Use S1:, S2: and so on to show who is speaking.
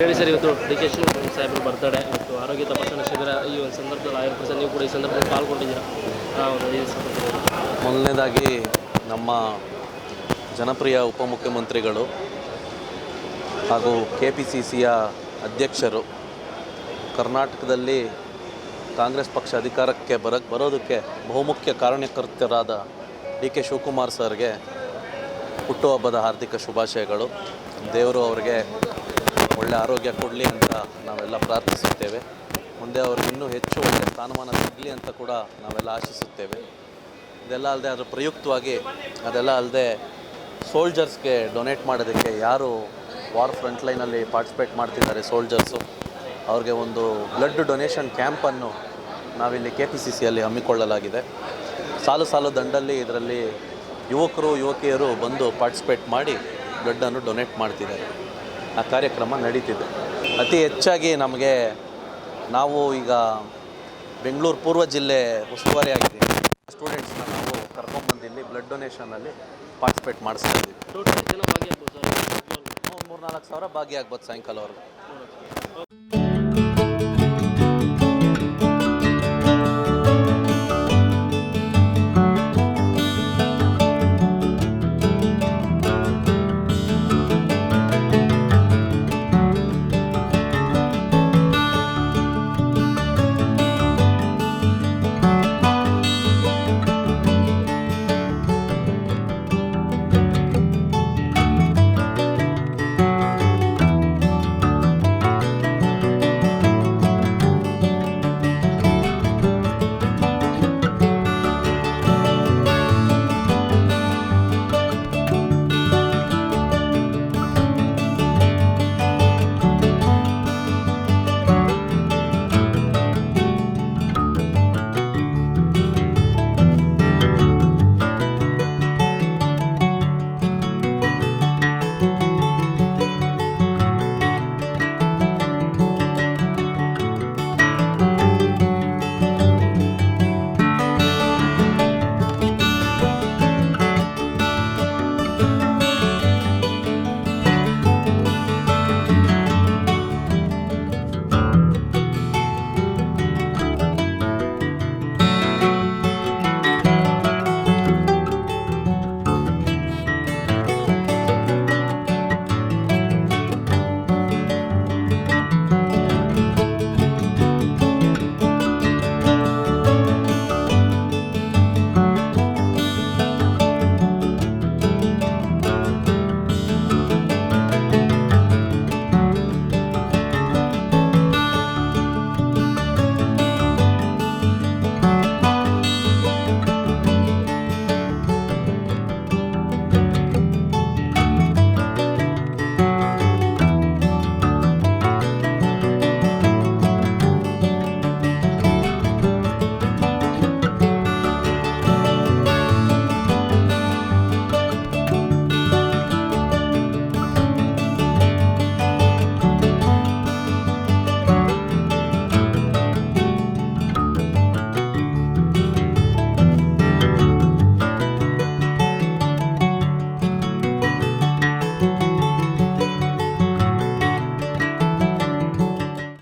S1: ಹೇಳಿ ಸರ್, ಇವತ್ತು D K Shivakumar ಸಾಹೇಬರು ಬರ್ತಡೆ ಮತ್ತು ಆರೋಗ್ಯ ತಪಾಸಣಾ ಶಿಬಿರ ಈ ಒಂದು ಸಂದರ್ಭದಲ್ಲಿ ಆಯುರ್ವೇದ ನೀವು ಕೂಡ ಈ ಸಂದರ್ಭದಲ್ಲಿ ಪಾಲ್ಗೊಂಡಿದ್ದೀರಾ?
S2: ಮೊದಲನೇದಾಗಿ ನಮ್ಮ ಜನಪ್ರಿಯ ಉಪಮುಖ್ಯಮಂತ್ರಿಗಳು ಹಾಗೂ ಕೆ ಪಿ ಸಿ ಸಿಯ ಅಧ್ಯಕ್ಷರು ಕರ್ನಾಟಕದಲ್ಲಿ ಕಾಂಗ್ರೆಸ್ ಪಕ್ಷ ಅಧಿಕಾರಕ್ಕೆ ಬರಕ್ಕೆ ಬರೋದಕ್ಕೆ ಬಹುಮುಖ್ಯ ಕಾರಣಕರ್ತರಾದ ಡಿ ಕೆ ಶಿವಕುಮಾರ್ ಸರ್ಗೆ ಹುಟ್ಟುಹಬ್ಬದ ಹಾರ್ದಿಕ ಶುಭಾಶಯಗಳು. ದೇವರು ಅವರಿಗೆ ಒಳ್ಳೆ ಆರೋಗ್ಯ ಕೊಡಲಿ ಅಂತ ನಾವೆಲ್ಲ ಪ್ರಾರ್ಥಿಸುತ್ತೇವೆ. ಮುಂದೆ ಅವ್ರಿಗೆ ಇನ್ನೂ ಹೆಚ್ಚು ಒಳ್ಳೆಯ ಸ್ಥಾನಮಾನ ಸಿಗಲಿ ಅಂತ ಕೂಡ ನಾವೆಲ್ಲ ಆಶಿಸುತ್ತೇವೆ. ಇದೆಲ್ಲ ಅಲ್ಲದೆ ಅದರ ಪ್ರಯುಕ್ತವಾಗಿ ಅದೆಲ್ಲ ಅಲ್ಲದೆ ಸೋಲ್ಜರ್ಸ್ಗೆ ಡೊನೇಟ್ ಮಾಡೋದಕ್ಕೆ ಯಾರು ವಾರ್ ಫ್ರಂಟ್ ಲೈನಲ್ಲಿ ಪಾರ್ಟಿಸಿಪೇಟ್ ಮಾಡ್ತಿದ್ದಾರೆ ಸೋಲ್ಜರ್ಸು ಅವ್ರಿಗೆ ಒಂದು ಬ್ಲಡ್ ಡೊನೇಷನ್ ಕ್ಯಾಂಪನ್ನು ನಾವಿಲ್ಲಿ ಕೆ ಪಿ ಸಿ ಸಿಯಲ್ಲಿ ಹಮ್ಮಿಕೊಳ್ಳಲಾಗಿದೆ. ಸಾಲು ಸಾಲು ದಂಡಲ್ಲಿ ಇದರಲ್ಲಿ ಯುವಕರು, ಯುವಕಿಯರು ಬಂದು ಪಾರ್ಟಿಸಿಪೇಟ್ ಮಾಡಿ ಬ್ಲಡ್ಡನ್ನು ಡೊನೇಟ್ ಮಾಡ್ತಿದ್ದಾರೆ. ಆ ಕಾರ್ಯಕ್ರಮ ನಡೀತಿದೆ. ಅತಿ ಹೆಚ್ಚಾಗಿ ನಮಗೆ ನಾವು ಈಗ ಬೆಂಗಳೂರು ಪೂರ್ವ ಜಿಲ್ಲೆ ಉಸ್ತುವಾರಿ ಆಗಿದೆ ಸ್ಟೂಡೆಂಟ್ಸ್ನ ನಾವು ಕರ್ಕೊಂಡ್ಬಂದಿಲ್ಲಿ ಇಲ್ಲಿ ಬ್ಲಡ್ ಡೊನೇಷನಲ್ಲಿ ಪಾರ್ಟಿಸಿಪೇಟ್ ಮಾಡಿಸ್ತಾ ಇದ್ದೀವಿ ಮೂರು ನಾಲ್ಕು ಸಾವಿರ ಭಾಗಿಯಾಗ್ಬೋದು ಸಾಯಂಕಾಲವರೆಗೂ.